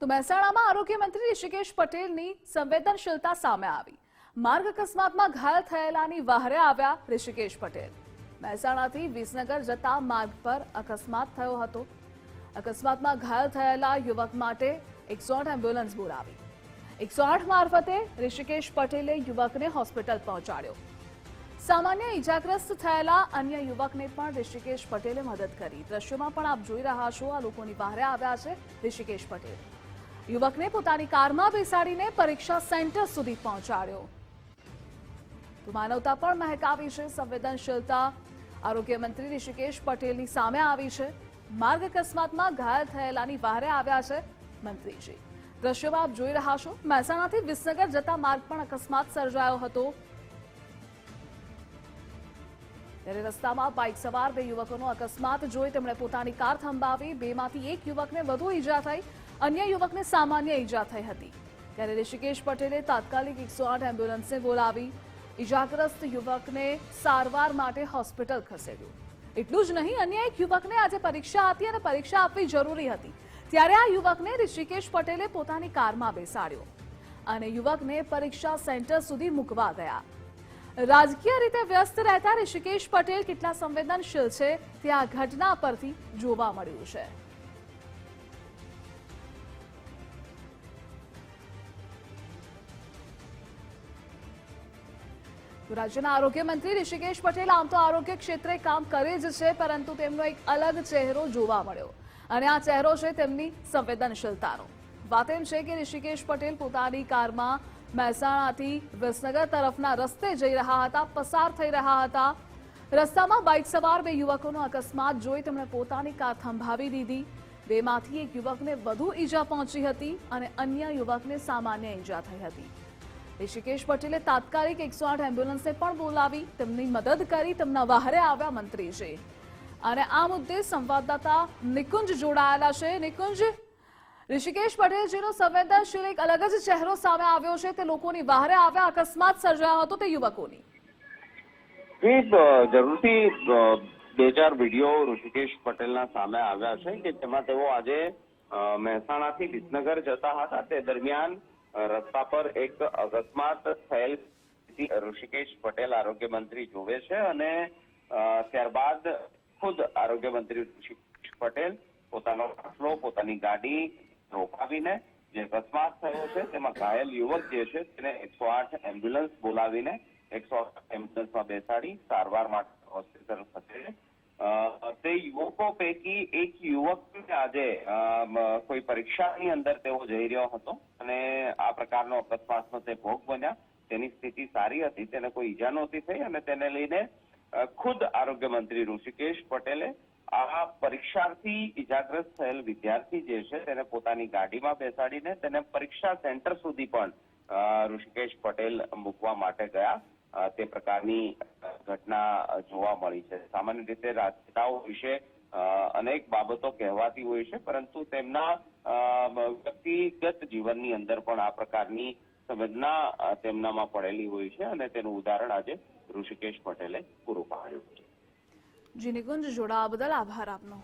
તો મહેસાણામાં આરોગ્ય મંત્રી ઋષિકેશ પટેલની સંવેદનશીલતા સામે આવી. માર્ગ અકસ્માતમાં ઘાયલ થયેલાની વહારે આવ્યા ઋષિકેશ પટેલ. મહેસાણાથી વિસનગર જતા માર્ગ પર અકસ્માત થયો હતો. અકસ્માતમાં ઘાયલ થયેલા યુવક માટે એકસો આઠ એમ્બ્યુલન્સ બોલાવી. એકસો આઠ મારફતે ઋષિકેશ પટેલે યુવકને હોસ્પિટલ પહોંચાડ્યો. સામાન્ય ઈજાગ્રસ્ત થયેલા અન્ય યુવકને પણ ઋષિકેશ પટેલે મદદ કરી. દ્રશ્યોમાં પણ આપ જોઈ રહ્યા છો, આ લોકોની બહારે આવ્યા છે ઋષિકેશ પટેલ. યુવકને પોતાની કારમાં બેસાડીને પરીક્ષા સેન્ટર સુધી પહોંચાડ્યો. તો માનવતા પણ મહેકાવી છે સંવેદનશીલતા. આરોગ્ય મંત્રી ઋષિકેશ પટેલની સામે આવી છે. માર્ગ અકસ્માતમાં ઘાયલ થયેલાની બહારે આવ્યા છે મંત્રીજી. દ્રશ્યમાં આપ જોઈ રહ્યા છો, મહેસાણાથી વિસનગર જતા માર્ગ પણ અકસ્માત સર્જાયો હતો. ત્યારે રસ્તામાં બાઇક સવાર બે યુવકોનો અકસ્માત જોઈ તેમણે પોતાની કાર થંભાવી બેમાંથી એક યુવકને વધુ ઈજા થઈ, અન્ય યુવકને સામાન્ય ઈજા થઈ હતી. ત્યારે ઋષિકેશ પટેલે તાત્કાલિક એકસો આઠ એમ્બ્યુલન્સને બોલાવી ઈજાગ્રસ્ત યુવકને સારવાર માટે હોસ્પિટલ ખસેડ્યું. એટલું જ નહીં, અન્ય એક યુવકને આજે પરીક્ષા હતી અને પરીક્ષા આપવી જરૂરી હતી. ત્યારે આ યુવકને ઋષિકેશ પટેલે પોતાની કારમાં બેસાડ્યો અને યુવકને પરીક્ષા સેન્ટર સુધી મૂકવા ગયા. રાજકીય રીતે વ્યસ્ત રહેતા ઋષિકેશ પટેલ કેટલા સંવેદનશીલ છે તે આ ઘટના પરથી જોવા મળ્યું છે. રાજ્યના આરોગ્ય મંત્રી ઋષિકેશ પટેલ આમ તો આરોગ્ય ક્ષેત્રે કામ કરે જ છે, પરંતુ તેમનો એક અલગ ચહેરો જોવા મળ્યો. અને આ ચહેરો છે તેમની સંવેદનશીલતાનો. વાત એમ છે કે ઋષિકેશ પટેલ પોતાની કારમાં મહેસાણાથી વિસનગર તરફના રસ્તે જઈ રહ્યા હતા, પસાર થઈ રહ્યા હતા. રસ્તામાં બાઇક સવાર બે યુવકોનો અકસ્માત જોઈ તેમણે પોતાની કાર થંભાવી દીધી. બેમાંથી એક યુવકને વધુ ઈજા પહોંચી હતી અને અન્ય યુવકને સામાન્ય ઈજા થઈ હતી. ઋષિકેશ પટેલે તાત્કાલિક એકસો આઠ એમ્બ્યુલન્સને પણ બોલાવી તેમની મદદ કરી તેમના વહારે આવ્યા મંત્રીજી. અને આ મુદ્દે સંવાદદાતા નિકુંજ જોડાયેલા છે. નિકુંજ ઋષિકેશ પટેલજીનો સંવેદનશીલ એક અલગ જ ચહેરો સામે આવ્યો છે. તે લોકોની બહારે આવ્યા અકસ્માત સર્જાયો હતો તે યુવકોની. જરૂરથી, બે ચાર વીડિયો ઋષિકેશ પટેલના સામે આવ્યા છે કે જેમાં તેઓ આજે મહેસાણાથી વિસનગર જતા હતા. તે દરમિયાન રસ્તા પર એક અકસ્માત થયેલ ઋષિકેશ પટેલ આરોગ્ય મંત્રી જોવે છે અને ત્યારબાદ ખુદ આરોગ્ય મંત્રી ઋષિકેશ પટેલ પોતાનો કાફલો પોતાની ગાડી રોકાવીને જે અકસ્માત થયો છે, તેમાં ઘાયલ યુવક જે છે, તેને એકસો આઠ એમ્બ્યુલન્સ બોલાવીને એકસો આઠ એમ્બ્યુલન્સમાં બેસાડી સારવાર માટે હોસ્પિટલ ખસેડે. તે યુવકો પૈકી એક યુવક આજે કોઈ પરીક્ષાની અંદર તેઓ જઈ રહ્યો હતો અને આ પ્રકારનો અકસ્માતનો તે ભોગ બન્યા. તેની સ્થિતિ સારી હતી, તેને કોઈ ઈજા નહોતી થઈ અને તેને લઈને ખુદ આરોગ્ય મંત્રી ઋષિકેશ પટેલે આ પરીક્ષાર્થી ઇજાગ્રસ્ત થયેલ વિદ્યાર્થી જે છે, તેને પોતાની ગાડીમાં બેસાડીને તેને પરીક્ષા સેન્ટર સુધી પણ ઋષિકેશ પટેલ મૂકવા માટે ગયા. તે પ્રકારની ઘટના જોવા મળી છે. સામાન્ય રીતે રાજનેતાઓ વિશે અનેક બાબતો કહેવાતી હોય છે, પરંતુ તેમના વ્યક્તિગત જીવનની અંદર પણ આ પ્રકારની સંવેદના તેમનામાં પડેલી હોય છે અને તેનું ઉદાહરણ આજે ઋષિકેશ પટેલે પૂરું પાડ્યું. છે જી નિકુંજ જોડાવા બદલ આભાર આપનો.